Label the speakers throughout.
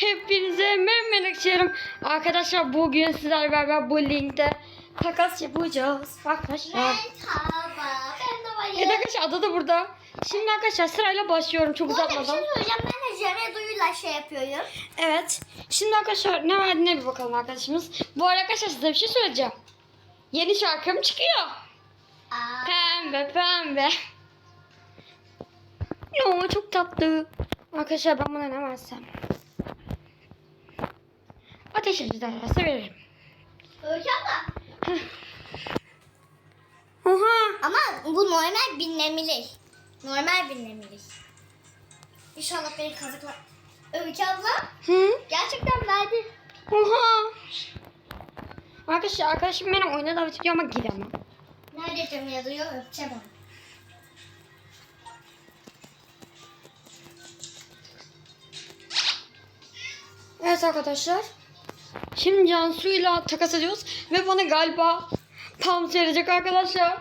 Speaker 1: Hepinize memnuniyet Arkadaşlar bugün sizlerle beraber bu linkte takas yapacağız. Arkadaşlar. Evet arkadaşlar adı da burada. Şimdi arkadaşlar sırayla başlıyorum çok
Speaker 2: Bu arada bir şey
Speaker 1: uzatmadan.
Speaker 2: Ben de Jere Duyu'yla şey yapıyorum.
Speaker 1: Evet. Şimdi arkadaşlar ne verdiğine bir bakalım arkadaşımız. Bu arada arkadaşlar size bir şey söyleyeceğim. Yeni şarkım çıkıyor.
Speaker 2: Aa,
Speaker 1: Pembe pembe. Yo çok tatlı. Arkadaşlar ben buna ne versem? Ateş ejderhası veririm.
Speaker 2: Öyle ama.
Speaker 1: Oha.
Speaker 2: Ama bu normal binlemeli. Normal binlemeli. İnşallah beni kazıklar. Öykü abla
Speaker 1: Hı?
Speaker 2: gerçekten verdi.
Speaker 1: Oha. Arkadaşlar arkadaşım beni oyuna davet ediyor ama giremem.
Speaker 2: Nerede Cem yazıyor? Öpeceğim onu.
Speaker 1: Evet arkadaşlar. Şimdi Cansu'yla takas ediyoruz ve bana galiba Pams verecek arkadaşlar.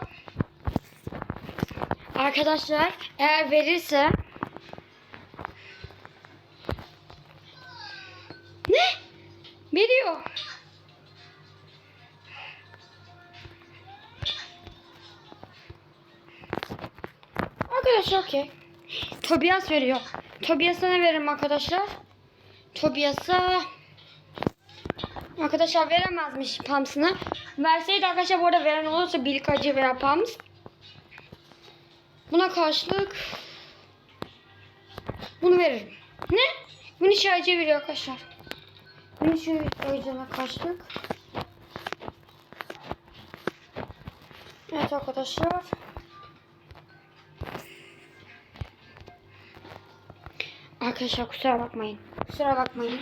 Speaker 1: Arkadaşlar eğer verirse Ne? Veriyor. Arkadaşlar okey. Tobias veriyor. Tobias'a ne veririm arkadaşlar? Tobias'a Arkadaşlar veremezmiş Pams'ını. Verseydi arkadaşlar bu arada veren olursa birlik acı veya Pams. Buna karşılık bunu veririm. Ne? Bunu şarjı veriyor arkadaşlar. Bunu şu acına karşılık. Evet arkadaşlar. Arkadaşlar kusura bakmayın. Kusura bakmayın.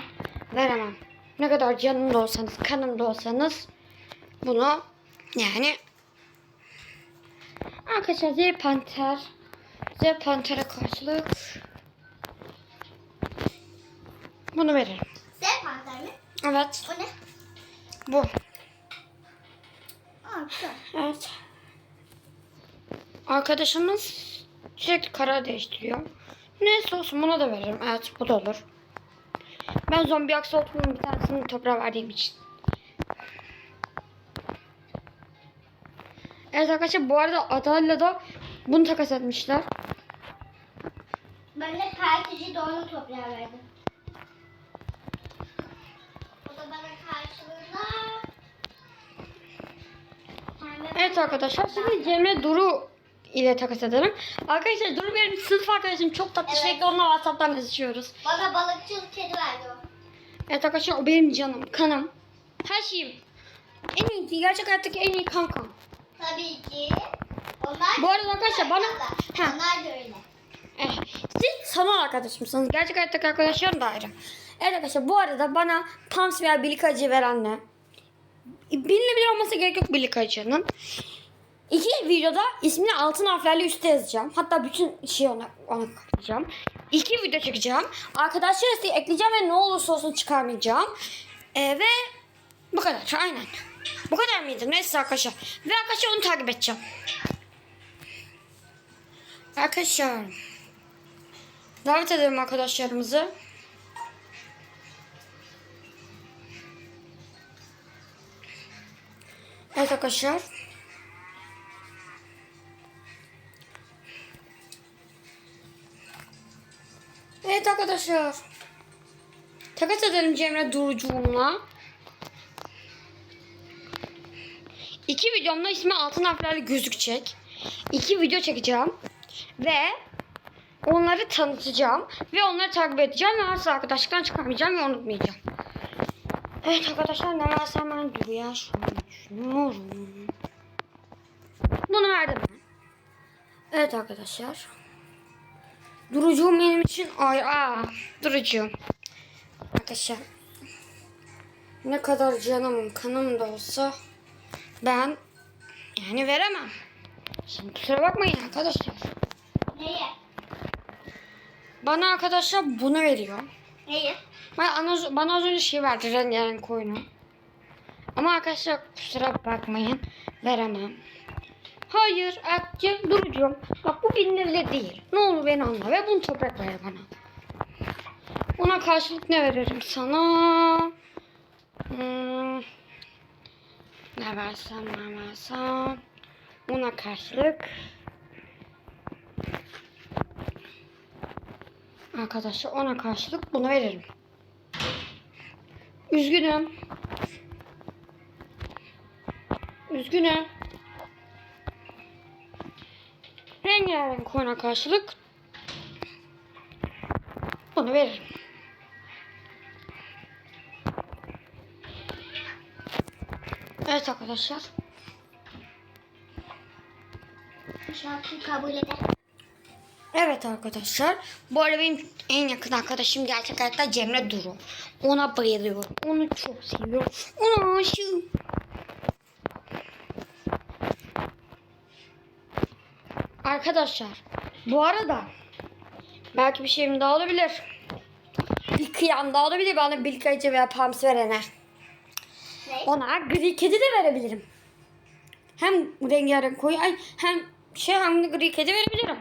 Speaker 1: Veremem. Ne kadar canımda olsanız, kanımda olsanız bunu yani Arkadaşlar Z Panter Z Panter'e karşılık bunu veririm.
Speaker 2: Sen panter mi?
Speaker 1: Evet.
Speaker 2: O ne?
Speaker 1: Bu.
Speaker 2: Aa.
Speaker 1: Evet. Arkadaşımız sürekli karar değiştiriyor. Neyse olsun buna da veririm. Evet bu da olur. Ben zombi aksoltunun bir tanesini toprağa verdiğim için. Evet arkadaşlar bu arada Adayla da bunu takas etmişler.
Speaker 2: Ben de partici doğru toprağı verdim. O da bana karşılığında pembe
Speaker 1: Evet arkadaşlar şimdi Cemre Duru ile takas edelim. Arkadaşlar Duru benim sınıf arkadaşım çok tatlı
Speaker 2: Evet.
Speaker 1: sürekli onunla Whatsapp'tan yazışıyoruz.
Speaker 2: Bana balıkçılık kedi verdi o.
Speaker 1: Evet arkadaşlar o benim canım, kanım, her şeyim. En iyi, gerçek hayattaki en iyi kankam.
Speaker 2: Tabii ki. Onlar
Speaker 1: Bu arada arkadaşlar bana-
Speaker 2: Ha. Onlar da öyle.
Speaker 1: Eh, siz sanal arkadaşımsınız. Gerçek hayattaki arkadaşlarım da ayrı. Evet arkadaşlar bu arada bana Pams veya Birlik Acı verenle bilinebilir olması gerek yok Birlik Acı'nın. İki videoda ismini altın harflerle üstte yazacağım. Hatta bütün şeyi ona, ona koyacağım. İki video çekeceğim. Arkadaşlar listeyi ekleyeceğim ve ne olursa olsun çıkarmayacağım. Ee, ve bu kadar. Aynen. Bu kadar mıydı? Neyse arkadaşlar. Ve arkadaşlar onu takip edeceğim. Arkadaşlar. Davet edelim arkadaşlarımızı. Evet arkadaşlar. Arkadaşlar. Takas edelim Cemre Durucuğumla. İki videomda ismi altın harflerle gözükecek. İki video çekeceğim. Ve onları tanıtacağım. Ve onları takip edeceğim. Ve asla arkadaşlıktan çıkarmayacağım ve unutmayacağım. Evet arkadaşlar ne versem ben Duru'ya şu an düşünüyorum. Bunu verdim. Evet arkadaşlar. Durucuğum benim için ay aa durucuğum. Arkadaşlar ne kadar canımın kanım da olsa ben yani veremem. Şimdi kusura bakmayın arkadaşlar.
Speaker 2: Neye?
Speaker 1: Bana arkadaşlar bunu veriyor.
Speaker 2: Neyi?
Speaker 1: Ben az, bana az önce şey verdi rengarenk oyunu. Ama arkadaşlar kusura bakmayın veremem. Hayır Akçe durucum. Bak bu benimle değil. Ne olur beni anla ve bunu toprak ver bana. Ona karşılık ne veririm sana? Hmm. Ne versem ne versem. Ona karşılık. Arkadaşlar ona karşılık bunu veririm. Üzgünüm. Üzgünüm. Rengarenk ona karşılık bunu veririm. Evet arkadaşlar.
Speaker 2: Şarkıyı kabul eder.
Speaker 1: Evet arkadaşlar. Bu arada benim en yakın arkadaşım gerçek hayatta Cemre Duru. Ona bayılıyorum. Onu çok seviyorum. Ona aşığım. Arkadaşlar bu arada belki bir şeyim daha olabilir. Bir kıyam daha olabilir bana bir acı veya pams verene.
Speaker 2: Ne?
Speaker 1: Ona gri kedi de verebilirim. Hem rengarenk koyu ay hem şey hem de gri kedi verebilirim.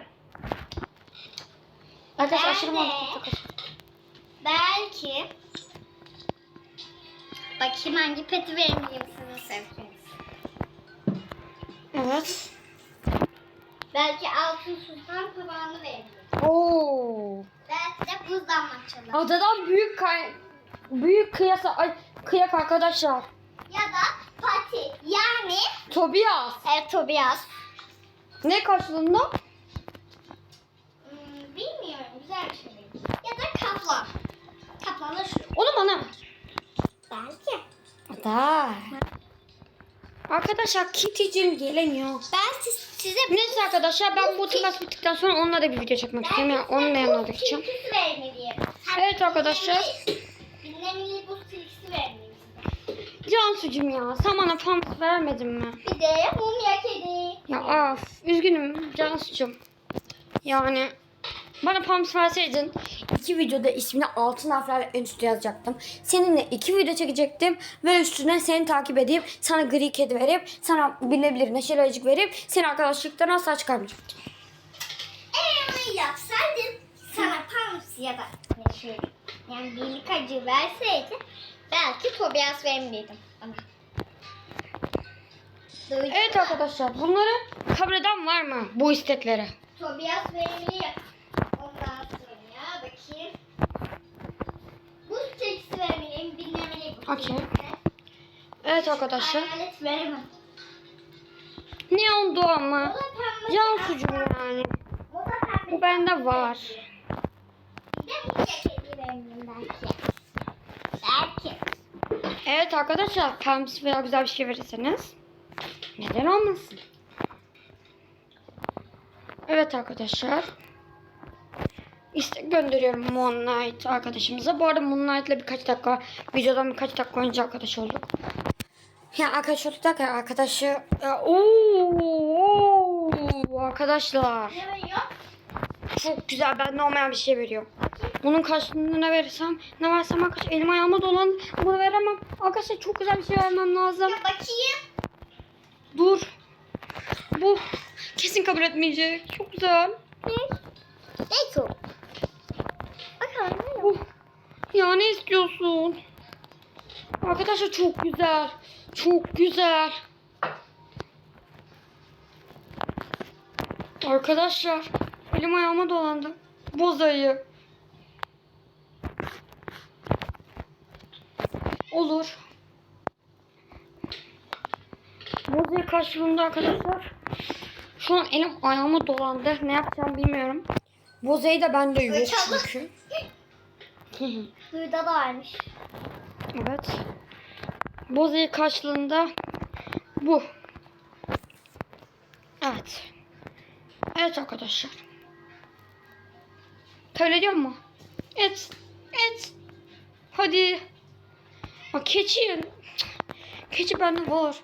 Speaker 1: Arkadaşlar aşırı mantıklı.
Speaker 2: Belki Bakayım hangi peti vermeliyim size sevginiz.
Speaker 1: Evet.
Speaker 2: Belki altın sultan papağanı verebilirim.
Speaker 1: Oo.
Speaker 2: Belki de buz damlatçalı.
Speaker 1: Adadan büyük kay büyük kıyasa ay kıyak arkadaşlar.
Speaker 2: Ya da pati. Yani
Speaker 1: Tobias.
Speaker 2: evet Tobias.
Speaker 1: Ne karşılığında?
Speaker 2: Hmm, bilmiyorum güzel bir şey. Ya da kaplan. Kaplan da şu.
Speaker 1: Onu bana ver.
Speaker 2: Belki.
Speaker 1: Ada. Arkadaşlar Kitty'cim gelemiyor.
Speaker 2: Ben siz, size
Speaker 1: Neyse arkadaşlar ben bu takas bittikten sonra onunla da bir video çekmek istiyorum. Yani onunla yanına gideceğim. Evet arkadaşlar.
Speaker 2: Dinlemeli buz tilkisi vermeliyim.
Speaker 1: Cansu'cum ya sen bana pamuk vermedin mi?
Speaker 2: Bir de mumya kedi.
Speaker 1: Ya af üzgünüm Cansu'cum. Yani bana pamuk verseydin iki videoda ismini altın harflerle en üstte yazacaktım. Seninle iki video çekecektim ve üstüne seni takip edip sana gri kedi verip sana bilebilir neşeli ayıcık verip seni arkadaşlıktan asla çıkarmayacaktım.
Speaker 2: Eğer onu yapsaydın sana Pams ya da ne şey yani birlik acı verseydin belki Tobias vermeliydim. Duydun
Speaker 1: Evet arkadaşlar bunları kabul eden var mı bu istekleri?
Speaker 2: Tobias vermeliyim. Ondan sonra bakayım. Buz tilkisi vermeliyim. Dinlemeli buz
Speaker 1: Okey. Evet arkadaşlar.
Speaker 2: Hayalet veremem.
Speaker 1: Neon Doğa mı?
Speaker 2: O da pembe.
Speaker 1: Cansu'cum yani. Bu bende var.
Speaker 2: Belki.
Speaker 1: Evet arkadaşlar pembe veya güzel bir şey verirseniz neden olmasın? Evet arkadaşlar. İstek gönderiyorum Moonlight arkadaşımıza. Bu arada Moonlight'la birkaç dakika videodan birkaç dakika önce arkadaş olduk. Ya arkadaş olduk derken arkadaşı ooo, arkadaşlar çok güzel bende olmayan bir şey veriyor. Bunun karşılığında ne verirsem ne versem arkadaşlar elim ayağıma dolan bunu veremem. Arkadaşlar çok güzel bir şey vermem lazım.
Speaker 2: Ya bakayım.
Speaker 1: Dur. Bu kesin kabul etmeyecek. Çok güzel.
Speaker 2: Ne? Ne çok?
Speaker 1: Bu. Ya ne istiyorsun? Arkadaşlar çok güzel. Çok güzel. Arkadaşlar elim ayağıma dolandı. Bozayı. Olur. Bozayı karşılığında arkadaşlar. Şu an elim ayağıma dolandı. Ne yapacağım bilmiyorum. Bozayı da bende yok çünkü.
Speaker 2: Duyda da varmış.
Speaker 1: Evet. Bozayı karşılığında bu. Evet. Evet arkadaşlar. Kabul ediyor mu? Et. Et. Hadi. Aa, keçi. Keçi bende var.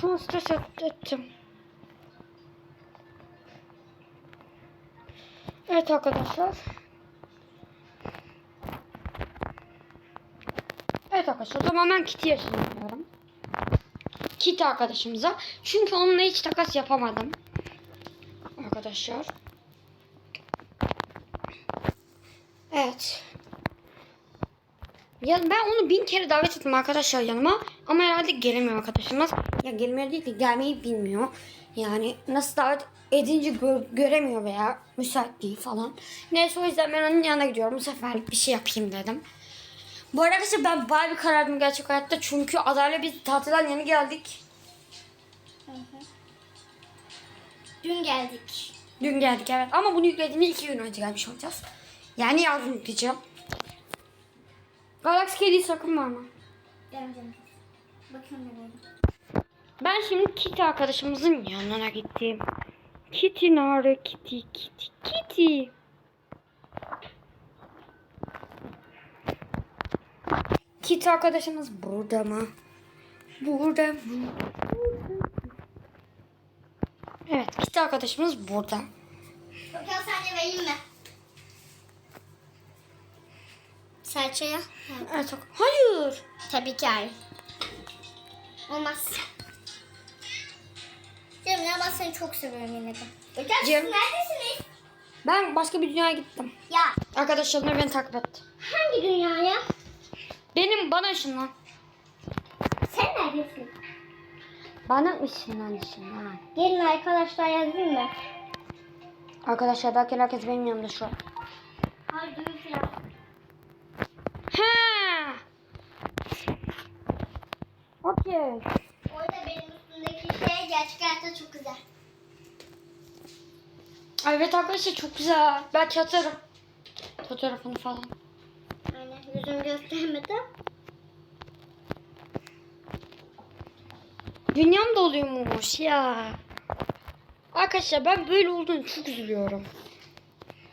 Speaker 1: Şu an stres et- ettim. Evet arkadaşlar. Evet arkadaşlar o zaman ben Kitty'ye ışınlanıyorum. Kitty arkadaşımıza. Çünkü onunla hiç takas yapamadım. Arkadaşlar. Evet. Ya ben onu bin kere davet ettim arkadaşlar yanıma. Ama herhalde gelemiyor arkadaşımız. Ya gelmiyor değil de gelmeyi bilmiyor. Yani nasıl davet edince gör- göremiyor veya müsait değil falan. Neyse o yüzden ben onun yanına gidiyorum. Bu seferlik bir şey yapayım dedim. Bu arada arkadaşlar ben bayağı bir karardım gerçek hayatta. Çünkü Adayla biz tatilden yeni geldik.
Speaker 2: Dün geldik.
Speaker 1: Dün geldik evet. Ama bunu yüklediğimde iki gün önce gelmiş olacağız. Yani yarın yükleyeceğim. Galaxy kedi sakın var mı?
Speaker 2: Bakıyorum ben öyle.
Speaker 1: Ben şimdi Kitty arkadaşımızın yanına gittim. Kitty nerede? Kitty, Kitty, Kitty. Kitty arkadaşımız burada mı? Burada mı? Evet, Kitty arkadaşımız burada.
Speaker 2: Bakalım sen de vereyim mi? Serçeye?
Speaker 1: Evet, hayır.
Speaker 2: Tabii ki hayır. Olmaz. Ya ben seni çok seviyorum yine de. Hocam siz
Speaker 1: Cem.
Speaker 2: neredesiniz?
Speaker 1: Ben başka bir dünyaya gittim.
Speaker 2: Ya
Speaker 1: Arkadaşlarımla beni takip etti.
Speaker 2: hangi dünyaya?
Speaker 1: Benim bana ışınlan.
Speaker 2: Sen neredesin?
Speaker 1: Bana ışınlan ışınlan.
Speaker 2: Gelin arkadaşlar yazayım mı?
Speaker 1: Arkadaşlar belki herkes benim yanımda şu an.
Speaker 2: Hayır düğün falan.
Speaker 1: Ha. Okey.
Speaker 2: Orada benim üstümdeki şey gerçek hayatta çok güzel.
Speaker 1: Evet arkadaşlar çok güzel. Belki atarım. Fotoğrafını falan.
Speaker 2: Yüzümü göstermedim.
Speaker 1: Dünyam da oluyormuş ya. Arkadaşlar ben böyle olduğunu çok üzülüyorum.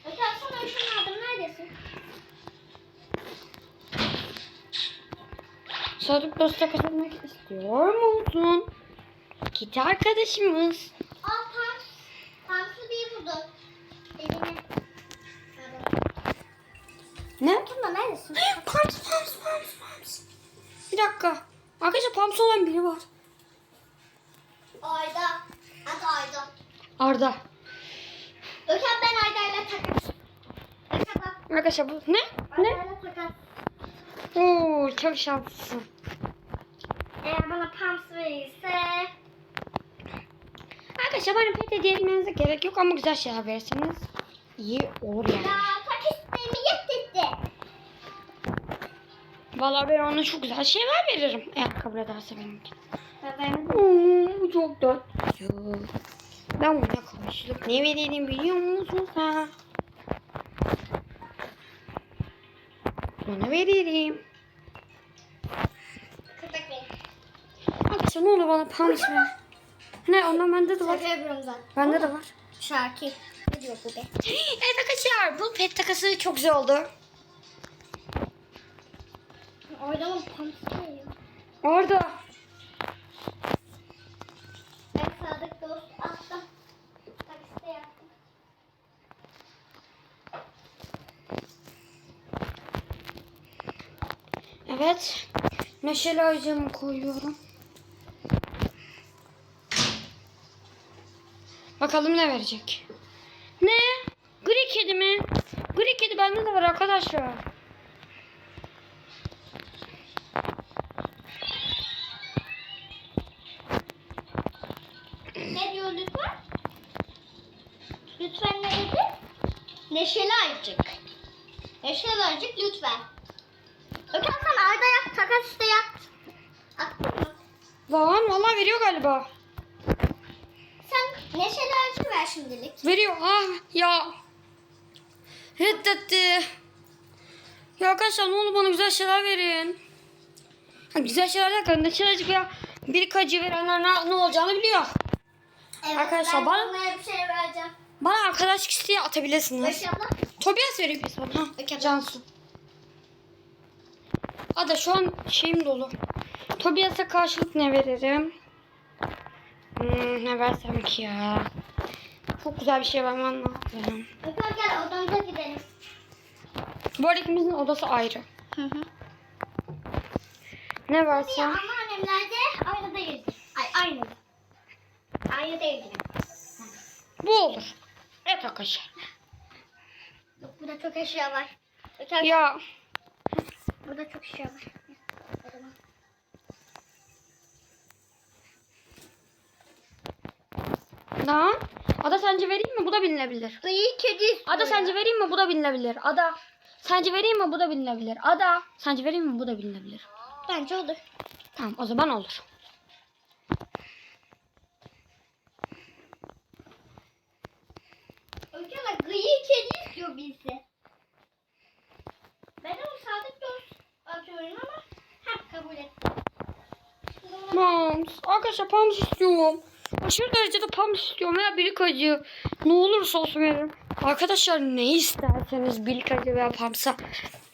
Speaker 2: Hocam sana ışınlandım neredesin?
Speaker 1: Sadık dosta kazanmak istiyor musun? Git arkadaşımız. Ne?
Speaker 2: Bakın neredesin?
Speaker 1: Pams, pams, pams, pams. Bir dakika. Arkadaşlar pams olan biri var.
Speaker 2: Ayda. Adı Ayda.
Speaker 1: Arda.
Speaker 2: Hocam ben Ayda'yla takas. Hocam bak.
Speaker 1: Arkadaşlar bu ne? Ne?
Speaker 2: Ayda'yla takas.
Speaker 1: Oo çok şanslısın.
Speaker 2: Eğer bana Pams verirse...
Speaker 1: Arkadaşlar bana pet hediye etmenize gerek yok ama güzel şeyler verirseniz iyi olur yani.
Speaker 2: Ya tak isteğimi
Speaker 1: Vallahi ben ona çok güzel şeyler veririm. Eğer kabul ederse benimki.
Speaker 2: Ben
Speaker 1: Oo, çok tatlı. Ben buna karşılık ne vereyim biliyor musun sen? Buna veririm. ne olur bana pams ver. Ne ondan bende de var.
Speaker 2: Şaka yapıyorum zaten.
Speaker 1: Bende de var.
Speaker 2: Şakir. Ne diyor bu be?
Speaker 1: Evet arkadaşlar bu pet takası çok güzel oldu.
Speaker 2: Pams veriyor?
Speaker 1: Orada.
Speaker 2: Ben Sadık dost attım. Takiste yaptım.
Speaker 1: Evet. Neşeli ağacımı koyuyorum. Bakalım ne verecek. Ne? Gri kedi mi? Gri kedi bende de var arkadaşlar.
Speaker 2: Lütfen ne dedi? Neşeli ayıcık. Neşeli ayıcık lütfen. Öken sen Arda yap, takas iste yap.
Speaker 1: Lan vallahi veriyor galiba.
Speaker 2: Sen neşeli ayıcık ver şimdilik.
Speaker 1: Veriyor. Ah ya. Reddetti. Ya arkadaşlar ne olur bana güzel şeyler verin. Ha, güzel şeyler derken neşeli ağacı ya. Bir kacı verenler ne, ne olacağını biliyor.
Speaker 2: Evet,
Speaker 1: Arkadaşlar,
Speaker 2: ben
Speaker 1: bana-
Speaker 2: bir şey vereceğim.
Speaker 1: Bana arkadaşlık isteği atabilirsiniz. Tobias veriyor biz bana. Ha. Cansu. Ada şu an şeyim dolu. Tobias'a karşılık ne veririm? Hmm, ne versem ki ya? Çok güzel bir şey vermem lazım.
Speaker 2: Öken gel odamıza gidelim.
Speaker 1: Bu arada ikimizin odası ayrı.
Speaker 2: Hı hı.
Speaker 1: Ne
Speaker 2: Ya
Speaker 1: versem?
Speaker 2: anneannemlerde aynı değildi. Ay aynı. Aynı değildi.
Speaker 1: Bu olur. Evet arkadaşlar.
Speaker 2: Yok burada çok eşya var. Öken
Speaker 1: Ya
Speaker 2: burada çok şey var.
Speaker 1: Lan. Ada sence vereyim mi? Bu da binilebilir.
Speaker 2: Gri kedi istiyor.
Speaker 1: Ada sence vereyim mi? Bu da binilebilir. Ada. Sence vereyim mi? Bu da binilebilir. Ada. Sence vereyim mi? Bu da binilebilir.
Speaker 2: Bence olur.
Speaker 1: Tamam o zaman olur.
Speaker 2: Öykü'yle gri istiyor bizi. Ben onu sadık dost atıyorum ama hep kabul ettim.
Speaker 1: Pams. Arkadaşlar Pams istiyorum. Aşırı derecede Pams istiyorum veya birlik acı. Ne olursa olsun veririm. Arkadaşlar ne isterseniz birlik acı veya Pams'a.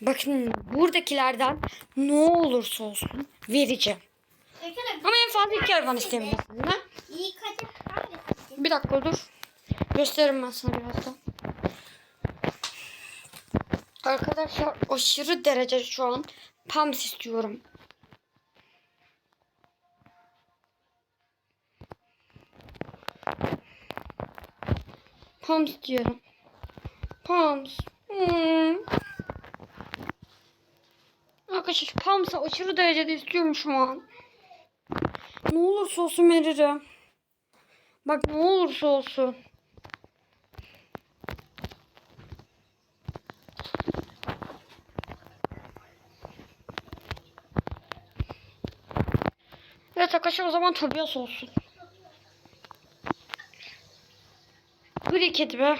Speaker 1: Bakın buradakilerden ne olursa olsun vereceğim.
Speaker 2: Öykü'yle
Speaker 1: Ama en fazla iki falan isteyebilirsiniz. Bir dakika dur. Gösteririm ben sana birazdan. Arkadaşlar aşırı derece şu an Pams istiyorum. Pams diyorum. Pams. Hmm. Arkadaşlar Pams'ı aşırı derecede istiyorum şu an. Ne olursa olsun veririm. Bak ne olursa olsun. Evet arkadaşlar o zaman Tobias olsun. Gri kedi be.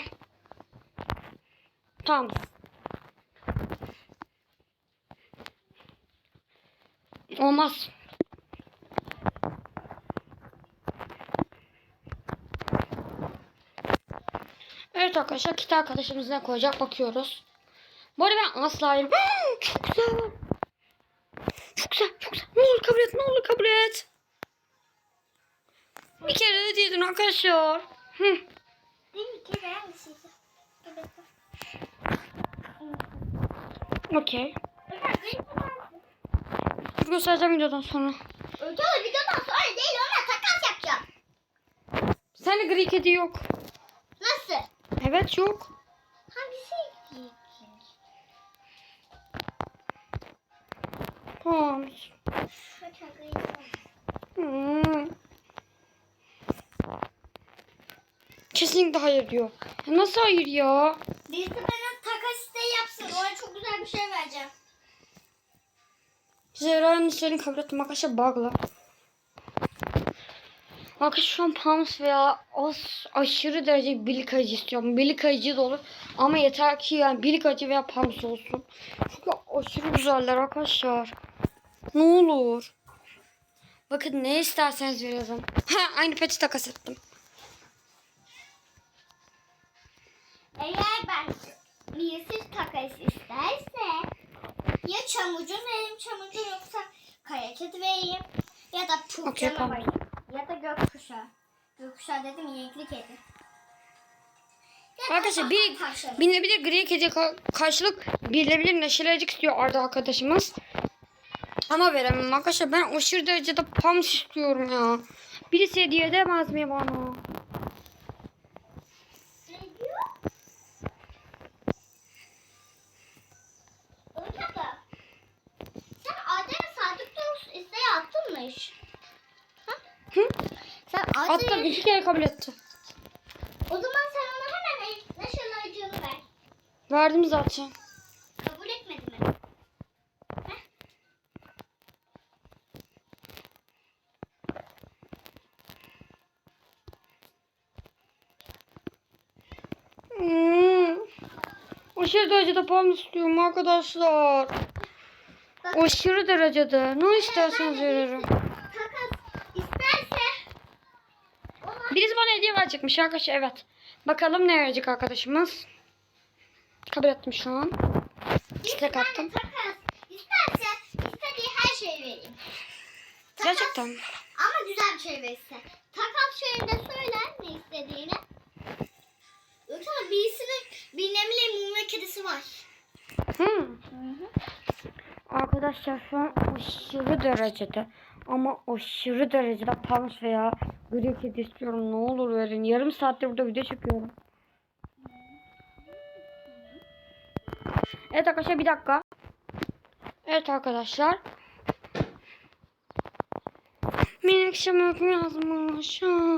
Speaker 1: Tamam. Olmaz. Evet arkadaşlar kit arkadaşımız ne koyacak bakıyoruz. Bu arada ben asla yerim. çok güzel. Çok güzel çok güzel. Ne olur kabul et ne olur kabul et. Bir kere de diyordun arkadaşlar. Hı. Okey. Dur göstereceğim videodan sonra.
Speaker 2: Öykü'yle videodan sonra değil ona takas yapacağım.
Speaker 1: Sende gri kedi yok.
Speaker 2: Nasıl?
Speaker 1: Evet yok.
Speaker 2: Hangisi?
Speaker 1: Tamam.
Speaker 2: Gri kedi.
Speaker 1: Hmm. Kesinlikle hayır diyor. Ya Nasıl hayır ya?
Speaker 2: Birisi bana takas isteği yapsın. Ona çok güzel bir şey vereceğim.
Speaker 1: Zehra'nın işlerini kabul ettim arkadaşlar bug'la. Arkadaşlar şu an Pams veya az aşırı derece birlik acı istiyorum. Birlik acı da olur. Ama yeter ki yani birlik acı veya Pams olsun. Çünkü aşırı güzeller arkadaşlar. Ne olur. Bakın ne isterseniz veriyorum. Ha aynı peti takas ettim.
Speaker 2: Eğer ben birisi takas isterse ya çamucun vereyim çamucun yoksa kaya kedi vereyim ya da
Speaker 1: Okey,
Speaker 2: pulcana
Speaker 1: tamam.
Speaker 2: vereyim ya da gökkuşağı. Gökkuşağı dedim renkli kedi. Ya da
Speaker 1: Arkadaşlar bir binilebilir gri kedi ka- karşılık binilebilir neşelecik istiyor Arda arkadaşımız. Ama veremem arkadaşlar ben aşırı derecede pams istiyorum ya. Birisi hediye edemez mi bana? Hatta iki kere kabul etti.
Speaker 2: O zaman sen ona hemen neşeli acını ver.
Speaker 1: Verdim zaten.
Speaker 2: Kabul etmedi mi? Heh.
Speaker 1: Hmm. Aşırı derecede pams istiyorum arkadaşlar.
Speaker 2: Bak,
Speaker 1: Aşırı derecede. Ne isterseniz
Speaker 2: ben de
Speaker 1: veririm.
Speaker 2: birisi
Speaker 1: bana hediye verecekmiş arkadaşlar evet. Bakalım ne verecek arkadaşımız. Kabul ettim şu an. İstek attım.
Speaker 2: takas isterse istediği her şeyi vereyim. Takas,
Speaker 1: Gerçekten.
Speaker 2: Ama güzel bir şey verirse. Takas şeyinde söyler ne istediğini. Yoksa birisinin bir nemli mumya kedisi var.
Speaker 1: Hmm. Arkadaşlar şu an aşırı derecede ama aşırı derecede pams veya gri kedi istiyorum. Ne olur verin. Yarım saattir burada video çekiyorum. Evet arkadaşlar bir dakika. Evet arkadaşlar. Menekşe öyküm yazmış. Ha.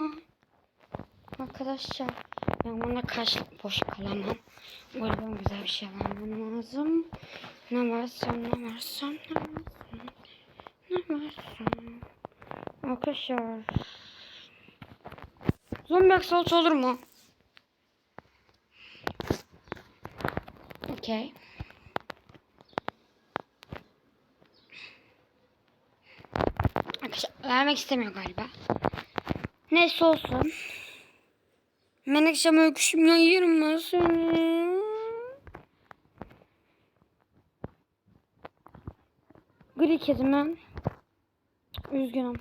Speaker 1: Arkadaşlar ben buna kaç boş kalamam. O güzel bir şey vermem lazım. Ne varsa ne varsa ne varsa ne varsa. Arkadaşlar. Zombi aksaltı olur mu? Okey. Arkadaşlar vermek istemiyor galiba. Neyse olsun. Menekşe öyküşüm ya yerim ben seni. Gri kedim ben. Üzgünüm.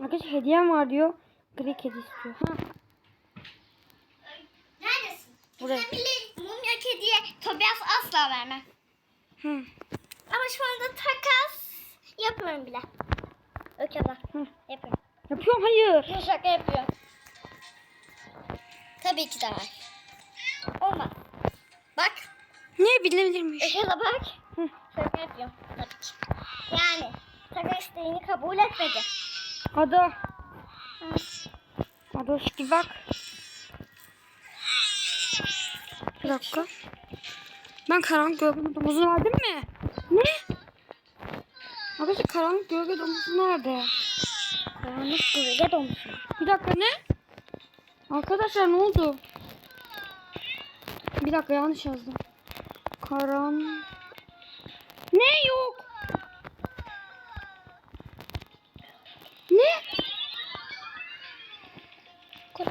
Speaker 1: Arkadaşlar hediyem var diyor. Gri kedi istiyor. Ha,
Speaker 2: Neredesin?
Speaker 1: Buraya.
Speaker 2: Mumya kediye Tobias asla vermem.
Speaker 1: hı.
Speaker 2: Ama şu anda takas yapıyorum bile.
Speaker 1: Hı.
Speaker 2: Yapıyorum.
Speaker 1: Yapıyorum hayır.
Speaker 2: Şaka yapıyorum. Tabii ki de var. Olmaz. Bak.
Speaker 1: Ne bilebilirmiş.
Speaker 2: Öyle bak.
Speaker 1: Hı.
Speaker 2: Şaka yapıyorum. Tabii ki. Yani takas isteğini kabul etmedi.
Speaker 1: Ada. Ada bir bak. Bir dakika. Ben karanlık gölge domuzu verdim mi? Ne? Arkadaşlar karanlık gölge domuzu nerede?
Speaker 2: Karanlık gölge dolmuş.
Speaker 1: Bir dakika ne? Arkadaşlar ne oldu? Bir dakika yanlış yazdım. Karan... Ne yok? Ne?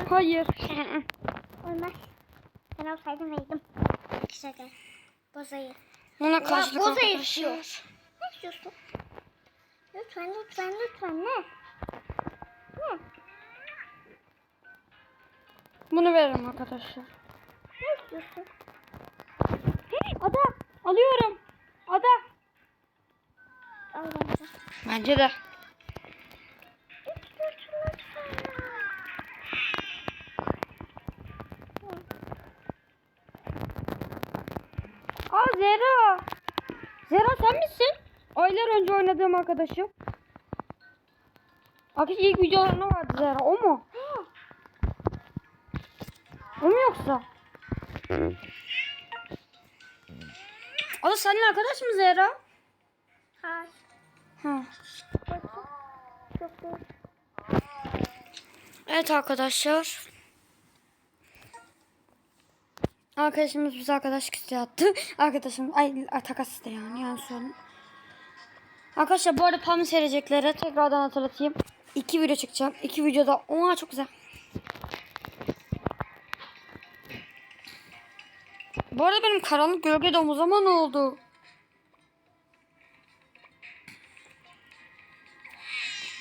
Speaker 1: Hayır.
Speaker 2: Olmaz. Ben olsaydım verdim. Şaka. Bozayı.
Speaker 1: Ona karşılık
Speaker 2: boza
Speaker 1: arkadaşlar.
Speaker 2: yaşıyor. Ne istiyorsun? Lütfen lütfen lütfen? Ne?
Speaker 1: Bunu veririm arkadaşlar. Ada alıyorum. Ada. Bence de. Aa Zera. Zera sen misin? Aylar önce oynadığım arkadaşım. Arkadaş ilk videolarında vardı Zera. O mu? O mu yoksa? O da senin arkadaş mı Zera?
Speaker 2: Hayır.
Speaker 1: Ha. Evet arkadaşlar. Arkadaşımız bize arkadaşlık isteği attı. Arkadaşım ay takas isteği yani yani sorun. Arkadaşlar bu arada Pamuk seyredeceklere tekrardan hatırlatayım. İki video çekeceğim. İki videoda. Oha çok güzel. Bu arada benim karanlık gölge domuzama ne oldu?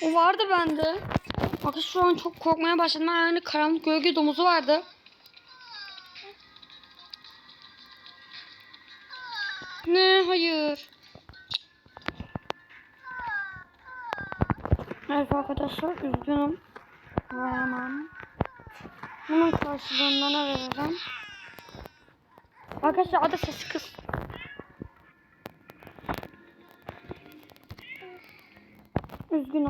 Speaker 1: O vardı bende. Bakın şu an çok korkmaya başladım. Yani karanlık gölge domuzu vardı. Ne? Hayır. Evet arkadaşlar üzgünüm. Veremem. Bunun karşılığında ne veririm? Arkadaşlar adı sesi kız. Üzgünüm.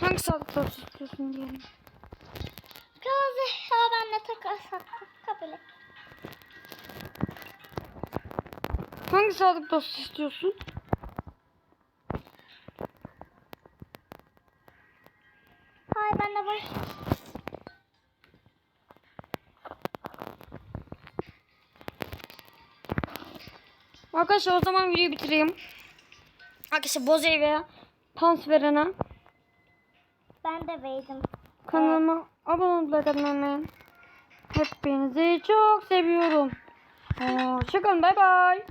Speaker 1: Hangi sağlıklı olsun istiyorsun diyelim.
Speaker 2: Kızı ya ben de takas hakkı kabul et.
Speaker 1: Hangi sağlık dostu istiyorsun? Arkadaşlar o zaman videoyu bitireyim. Arkadaşlar Boze'yi ve Tans verene
Speaker 2: Ben de verdim.
Speaker 1: kanalıma abone olmayı unutmayın. Hepinizi çok seviyorum. Hoşçakalın bay bay.